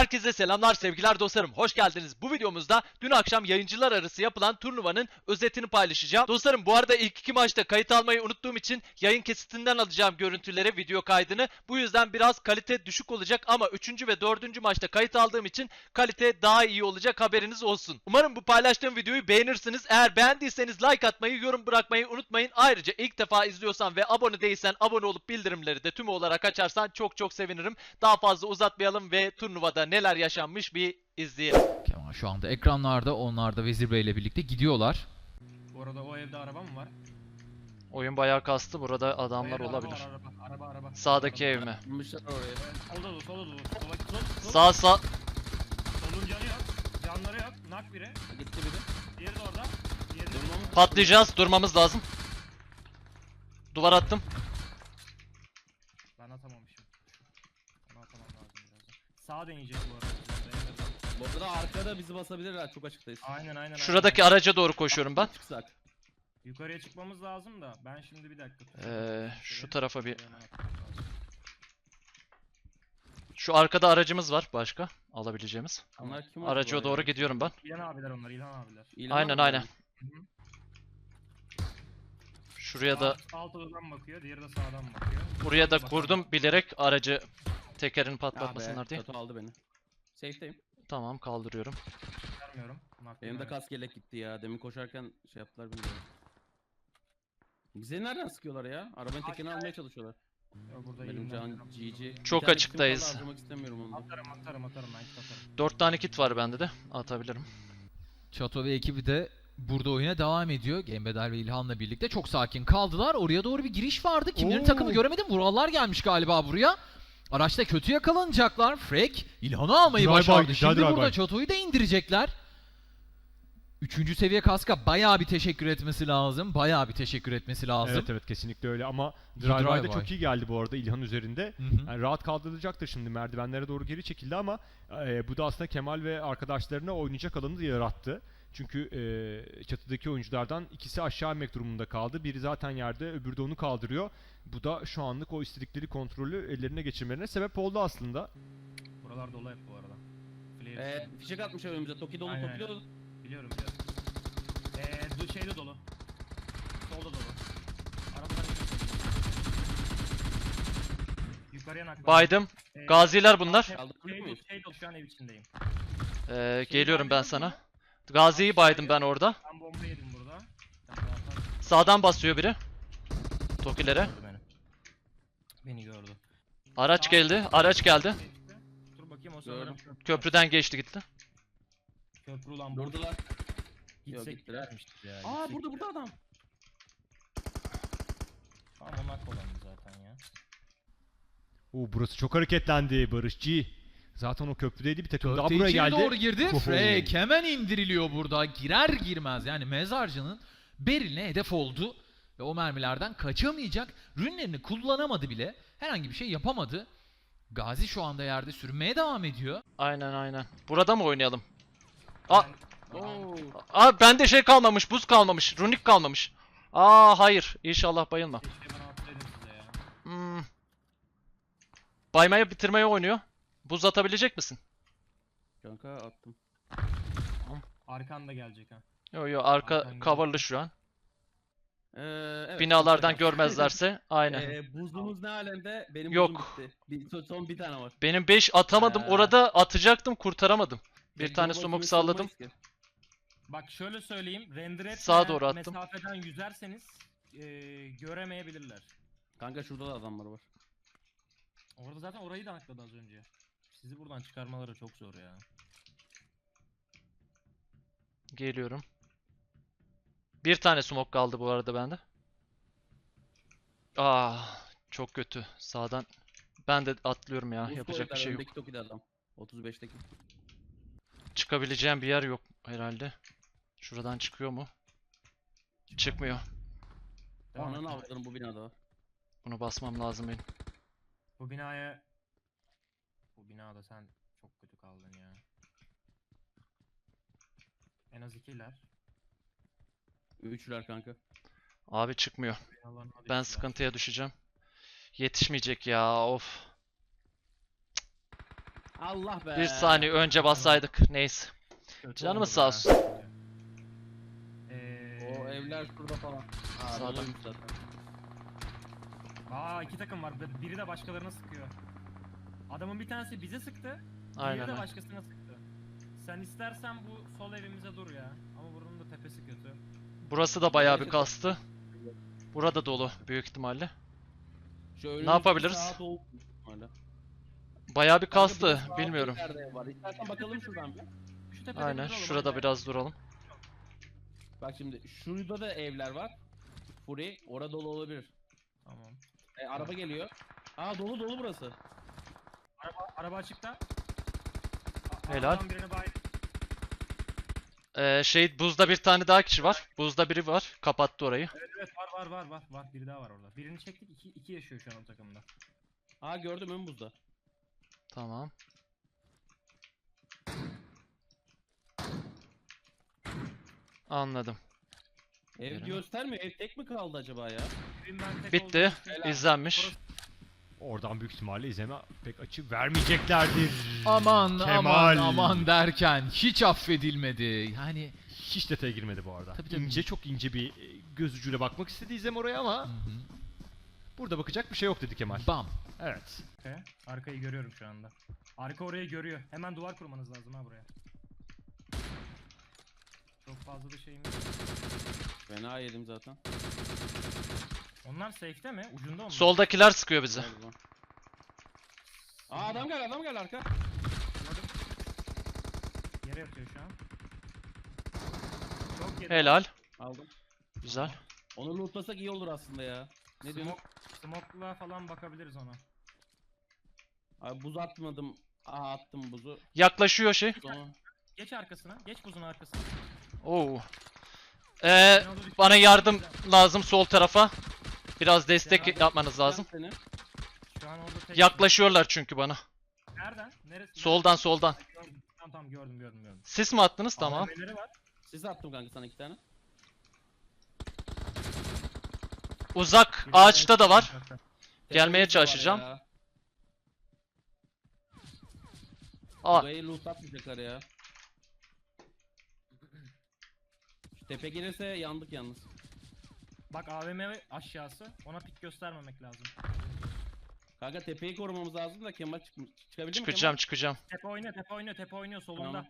Herkese selamlar sevgiler dostlarım hoş geldiniz. Bu videomuzda dün akşam yayıncılar arası yapılan turnuvanın özetini paylaşacağım. Dostlarım bu arada ilk iki maçta kayıt almayı unuttuğum için yayın kesitinden alacağım görüntüleri video kaydını. Bu yüzden biraz kalite düşük olacak ama 3. ve 4. maçta kayıt aldığım için kalite daha iyi olacak haberiniz olsun. Umarım bu paylaştığım videoyu beğenirsiniz. Eğer beğendiyseniz like atmayı, yorum bırakmayı unutmayın. Ayrıca ilk defa izliyorsan ve abone değilsen abone olup bildirimleri de tüm olarak açarsan çok çok sevinirim. Daha fazla uzatmayalım ve turnuvada neler yaşanmış bir izleyelim. Kemal şu anda ekranlarda onlar da Vezir Bey ile birlikte gidiyorlar. Bu arada o evde araba mı var? Oyun bayağı kastı. Burada adamlar araba olabilir. var, araba, araba, araba. Sağdaki Araba. ev mi? Oraya. Solda dur, solda dur. Sola, sol, sol. Sağ sağ. Solun canı yok. Canları yok. Nak biri. Gitti biri. Diğeri de orada. Diğeri de Durmamız Patlayacağız. Durmamız lazım. Duvar attım. Ben atamamışım. Onu atamam lazım birazdan. Sağ deneyecek bu arada. Bu arada arkada bizi basabilirler çok açıktayız. Aynen aynen. Şuradaki aynen. araca doğru koşuyorum ben. Çıksak. Yukarıya çıkmamız lazım da. Ben şimdi bir dakika. Ee, şu tarafa bir... Şu arkada aracımız var başka. Alabileceğimiz. Onlar kim Araca doğru ya? gidiyorum ben. İlhan abiler onlar. İlhan abiler. İlhan Aynen, abi aynen. Şuraya da Alt, alt odadan bakıyor. Diğeri de sağdan bakıyor. buraya da kurdum bilerek aracı tekerini patlatmasınlar diye. Çatı aldı beni. Safe'deyim. Tamam kaldırıyorum. Vermiyorum. Benim de bilmiyorum. kas yelek gitti ya. Demin koşarken şey yaptılar bilmiyorum. Bize nereden sıkıyorlar ya? Arabanın tekini almaya çalışıyorlar. Burada Benim ben. can GG. Çok Bir tane açıktayız. kitim kaldı, Harcamak istemiyorum onu. da. Atarım atarım atarım ben atarım. 4 tane kit var bende de. Atabilirim. Çato ve ekibi de burada oyuna devam ediyor. Gembedel ve İlhan'la birlikte çok sakin kaldılar. Oraya doğru bir giriş vardı. Kimlerin Oo. takımı göremedim. Vurallar gelmiş galiba buraya. Araçta kötü yakalanacaklar. Frek İlhan'ı almayı Drive by, başardı. güzel Şimdi burada by. Çato'yu da indirecekler. Üçüncü seviye kaska bayağı bir teşekkür etmesi lazım. Bayağı bir teşekkür etmesi lazım. Evet evet kesinlikle öyle ama drive de by. çok iyi geldi bu arada İlhan üzerinde. Hı hı. Yani rahat kaldırılacaktır şimdi merdivenlere doğru geri çekildi ama e, bu da aslında Kemal ve arkadaşlarına oynayacak alanı da yarattı. Çünkü e, çatıdaki oyunculardan ikisi aşağı inmek durumunda kaldı. Biri zaten yerde öbürü de onu kaldırıyor. Bu da şu anlık o istedikleri kontrolü ellerine geçirmelerine sebep oldu aslında. Buralar dolu hep bu arada. Flare Ee, fişek atmışlar önümüze. Toki dolu, Aynen, Toki aynen. dolu. Biliyorum biliyorum. Eee du şeyde dolu. Solda dolu. Arabalar Yukarıya naklan. Baydım. Ee, Gaziler bunlar. şey- Kaldırabilir Şey, şey dolu şu an ev içindeyim. Ee, geliyorum ben sana. Gazi'yi baydım ben orada. Ben bomba yedim burada. Sağdan basıyor biri. Tokilere. Gördü beni. Beni gördü. Araç Sağ- geldi. Araç geldi. Dur bakayım o sanırım. Köprüden geçti gitti. Köprü ulan bu. Durdular. Gitsek gittiler. ya. Aa gitsek burada burada adam. Tamam onlar kolandı zaten ya. Oo, burası çok hareketlendi Barışçı. Zaten o köprüdeydi bir takım daha buraya içeri geldi. doğru girdi. Frek hemen indiriliyor burada. Girer girmez yani mezarcının beriline hedef oldu. Ve o mermilerden kaçamayacak. Rünlerini kullanamadı bile. Herhangi bir şey yapamadı. Gazi şu anda yerde sürünmeye devam ediyor. Aynen aynen. Burada mı oynayalım? Aa, Ben- Oo. aa bende şey kalmamış. Buz kalmamış. Runik kalmamış. Aa hayır. İnşallah bayılma. Hmm. Baymaya bitirmeye oynuyor. Buz atabilecek misin? Kanka attım. Arkan da gelecek ha. Yo yo arka Arkan coverlı şu an. Ee, evet, Binalardan görmezlerse aynen. Ee, buzumuz ne alemde? Benim Yok. buzum bitti. Bir, son- son bir tane var. Benim 5 atamadım. Ee. Orada atacaktım kurtaramadım. Bir Benim tane smoke kimi salladım. ki. Bak şöyle söyleyeyim. Render etmeyen Sağa doğru attım. mesafeden yüzerseniz eee göremeyebilirler. Kanka şurada da adamlar var. Orada zaten orayı da nakladı az önce. Sizi buradan çıkarmaları çok zor ya. Geliyorum. Bir tane smoke kaldı bu arada bende. Aa, çok kötü. Sağdan ben de atlıyorum ya. Buz Yapacak bir şey yok. Toki'de adam. 35'teki. Çıkabileceğim bir yer yok herhalde. Şuradan çıkıyor mu? Çıkmıyor. Ananı avladım bu binada var. Bunu basmam lazım benim. Bu binaya... Bu binada sen çok kötü kaldın ya. En az ikiler. Üçler kanka. Abi çıkmıyor. Binalarına Ben düştüler. sıkıntıya düşeceğim. Yetişmeyecek ya of. Allah be. Bir saniye önce bassaydık. Neyse. Kötü Canımız oldu sağ be. olsun. Ee, O evler şurada falan. Aa, Sağda. zaten. Aa iki takım var. Bir- Biri de başkalarına sıkıyor. Adamın bir tanesi bize sıktı. Aynen Diğeri de başkasına sıktı. Sen istersen bu sol evimize dur ya. Ama buranın da tepesi kötü. Burası da bayağı bir kastı. Burada dolu büyük ihtimalle. Şu önümüzdeki yapabiliriz? Bayağı bir kastı. Bilmiyorum. var. İstersen bakalım şuradan bir. Şu tepede Aynen. duralım, Şurada aynen. biraz duralım. Bak şimdi şurada da evler var. Fury orada dolu olabilir. Tamam. E, araba geliyor. Aa dolu dolu burası. Araba, araba açıkta. A- Helal. arabadan birini bay. Ee, şey buzda bir tane daha kişi var. Buzda biri var. Kapattı orayı. Evet evet var var var var. Var biri daha var orada. Birini çektik. iki, iki yaşıyor şu an o takımda. Aa gördüm ön buzda. Tamam. Anladım. Ev Yerine. göstermiyor. Ev tek mi kaldı acaba ya? Birim ben tek Bitti. Helal. İzlenmiş. Oradan büyük ihtimalle izleme pek açı vermeyeceklerdir. Aman Kemal. aman aman derken hiç affedilmedi. Yani Hiç detaya girmedi bu arada. Tabii, tabii. İnce çok ince bir e, göz ucuyla bakmak istedi İzlem oraya ama hı hı. burada bakacak bir şey yok dedi Kemal. bam. Evet. Okey. Arkayı görüyorum şu anda. Arka orayı görüyor. Hemen duvar kurmanız lazım ha buraya. Çok fazla da şeyim yok. Fena yedim zaten. Onlar safe'te mi? Ucunda onlar. Soldakiler sıkıyor bizi. Galiba. Aa adam gel adam gel arka. Anladım. Yere yatıyor şu an. Çok yedi. Helal. Aldım. Güzel. Onu lootlasak iyi olur aslında ya. Ne diyorsun? Smoke, smoke'la falan bakabiliriz ona. Abi buz atmadım. Aa attım buzu. Yaklaşıyor şey. Sonra Geç arkasına. Geç buzun arkasına. Oo. Ee, bana yardım lazım sol tarafa. Biraz destek Yardım- yapmanız lazım. Seni. Şu an orada tek. Yaklaşıyorlar çünkü bana. Nereden? Neresi? Soldan soldan. Gördüm. Tamam tamam gördüm gördüm gördüm. Siz mi attınız? Tamam. AVM'leri var. Siz attım kanka sana iki tane. Uzak ağaçta da var. Gelmeye çalışacağım. ya. Aa, Burayı lootlatmayacaklar ya. Şu tepe gelirse yandık yalnız. Bak AVM aşağısı. Ona pik göstermemek lazım. Kanka tepeyi korumamız lazım da Kemal çık çıkabilir mi çıkacağım çıkacağım. Tepe oynuyor, tepe oynuyor, tepe oynuyor solunda. Tamam.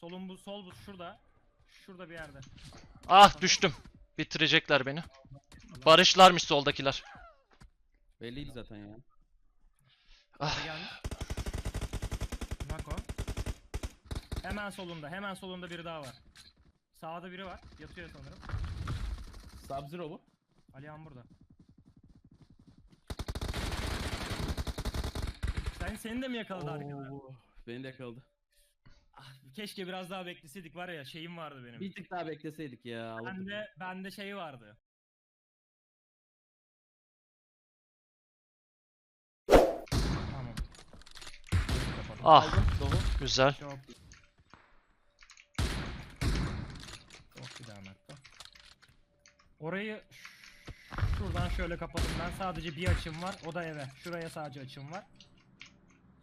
Solun bu, sol bu şurada. Şurada bir yerde. Ah düştüm. Bitirecekler beni. Barışlarmış soldakiler. Kemal? Belliydi zaten ya. Ah. Gelmiş. Nako. Hemen solunda, hemen solunda biri daha var. Sağda biri var. Yatıyor sanırım. Sub-Zero bu. Alihan burada. Sen seni de mi yakaladı arkadan? Oo, Beni de yakaladı. Ah, keşke biraz daha bekleseydik var ya şeyim vardı benim. Bir tık daha bekleseydik ya. Bende bende şey vardı. Tamam. Ah Aldım, dolu. güzel. Çok güzel Mert'te. Orayı şuradan şöyle kapadım. Ben sadece bir açım var. O da eve. Şuraya sadece açım var.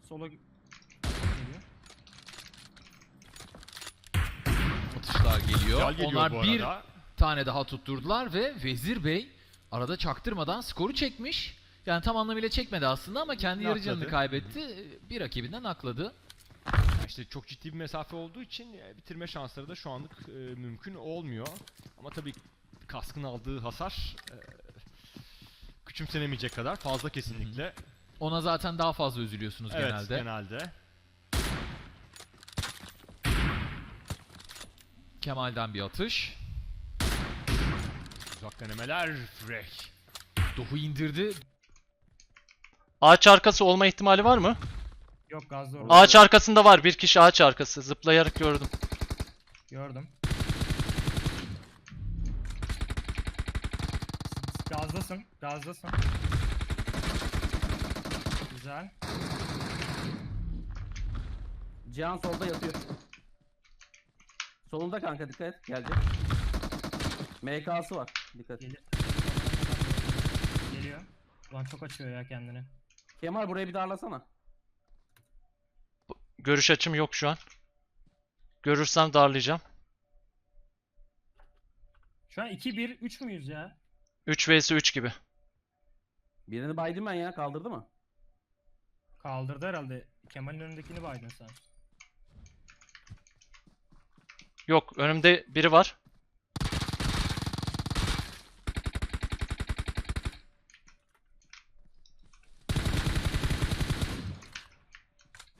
Sola geliyor. Atışlar geliyor. Güzel geliyor Onlar bu bir arada. tane daha tutturdular ve Vezir Bey arada çaktırmadan skoru çekmiş. Yani tam anlamıyla çekmedi aslında ama kendi yarı canını Nakladı. kaybetti. Bir rakibinden akladı. İşte çok ciddi bir mesafe olduğu için e, bitirme şansları da şu anlık e, mümkün olmuyor. Ama tabii kaskın aldığı hasar e, küçümsenemeyecek kadar fazla kesinlikle. Ona zaten daha fazla üzülüyorsunuz Evet genelde. genelde. Kemal'den bir atış. Uzak denemeler. Frek. Dohu indirdi. Ağaç arkası olma ihtimali var mı? Yok gazda orada. Ağaç arkasında var. Bir kişi ağaç arkası. Zıplayarak gördüm. Gördüm. Gazdasın. Gazdasın. Güzel. Cihan solda yatıyor. Solunda kanka dikkat et. Geldi. MK'sı var. Dikkat et. Gelir. Geliyor. Ulan çok açıyor ya kendini. Kemal burayı bir darlasana. Görüş açım yok şu an. Görürsem darlayacağım. Şu an 2-1 3 müyüz ya? 3 vs 3 gibi. Birini baydım ben ya kaldırdı mı? Kaldırdı herhalde. Kemal'in önündekini baydın sen. Yok önümde biri var.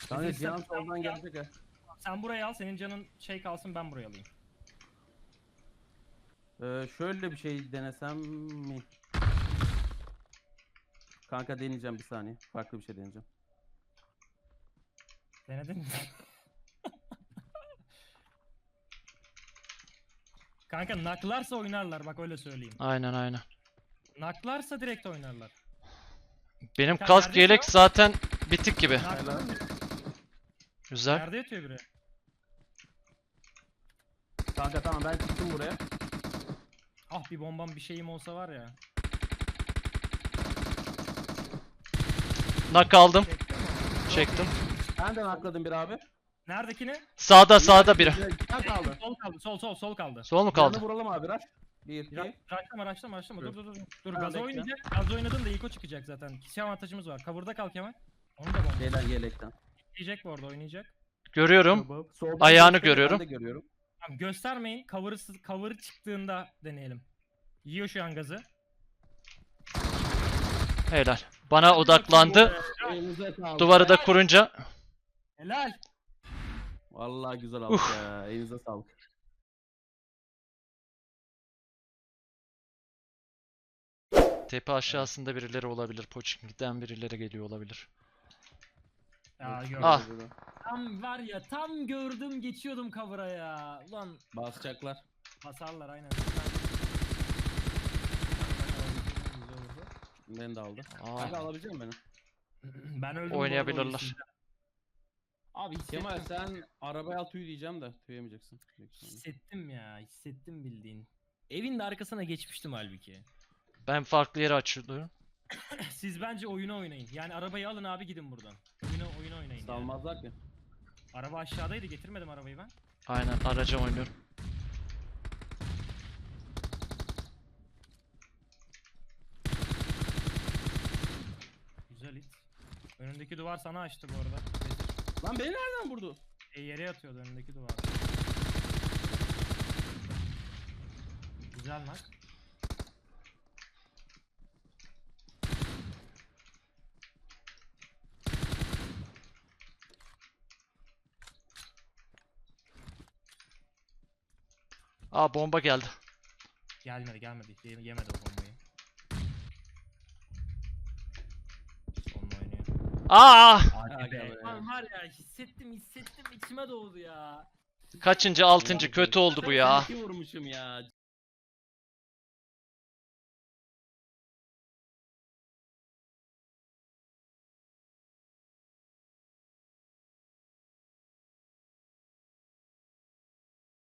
Kanka Cihan soldan gelecek ha. Sen burayı al. Senin canın şey kalsın ben burayı alayım. Ee, şöyle bir şey denesem mi? Kanka deneyeceğim bir saniye. Farklı bir şey deneyeceğim. Denedin mi? Kanka naklarsa oynarlar bak öyle söyleyeyim. Aynen aynen. Naklarsa direkt oynarlar. Benim Sen kask nerede yelek yatıyor? zaten bitik gibi. Güzel. Nerede yatıyor biri? Kanka tamam ben çıktım buraya. Ah bir bombam bir şeyim olsa var ya. Nak aldım. Çektim. Ben de nakladım bir abi. Neredekini? Sağda sağda biri. Cihan kaldı. Sol kaldı. Sol sol sol kaldı. Sol mu kaldı? vuralım abi Raş. Bir iki. Ra- Raşlama raşlama raşlama dur dur dur. Dur Tamam, gaz bekle. oynayacak. Gaz oynadın da ilk o çıkacak zaten. Kişi avantajımız var. Cover'da kal Kemal. Onu da bomba. Beyler yelekten. Yiyecek bu arada oynayacak. Görüyorum. Soldan Ayağını görüyorum. Ben de görüyorum. Tamam göstermeyin. Cover'ı cover çıktığında deneyelim. Yiyor şu an gazı. Helal. Bana odaklandı. Elinize sağlık. Duvarı da kurunca Helal. Vallahi güzel aldık ya. Elinize sağlık. tepe aşağısında birileri olabilir. Poçink'ten birileri geliyor olabilir. Ya gördüm. Ah. Tam var ya tam gördüm geçiyordum cover'a ya. Ulan Basacaklar. basarlar aynen. Beni de aldı. Aa, Kanka alabilecek misin beni? ben öldüm. bu arada Oynayabilirler. Abi hissettim. Kemal sen arabaya al tüy diyeceğim de tüyemeyeceksin. Büyük ihtimalle. Hissettim ya hissettim bildiğin. Evin de arkasına geçmiştim halbuki. ben farklı yere açılıyorum. Siz bence oyunu oynayın. Yani arabayı alın abi gidin buradan. Salmazlar ki. Araba aşağıdaydı getirmedim arabayı ben. Aynen araca oynuyorum. Güzel it. Önündeki duvar sana açtı bu arada. Lan beni nereden vurdu? E, yere yatıyordu önündeki duvar. Güzel nak. Aa bomba geldi. Gelmedi gelmedi. Ye- yemedi o bombayı. Sonuna oynuyor. Aa! Hadi be. be. Lan var ya hissettim hissettim içime doğdu ya. Kaçıncı altıncı kötü oldu bu ya. Ben vurmuşum ya.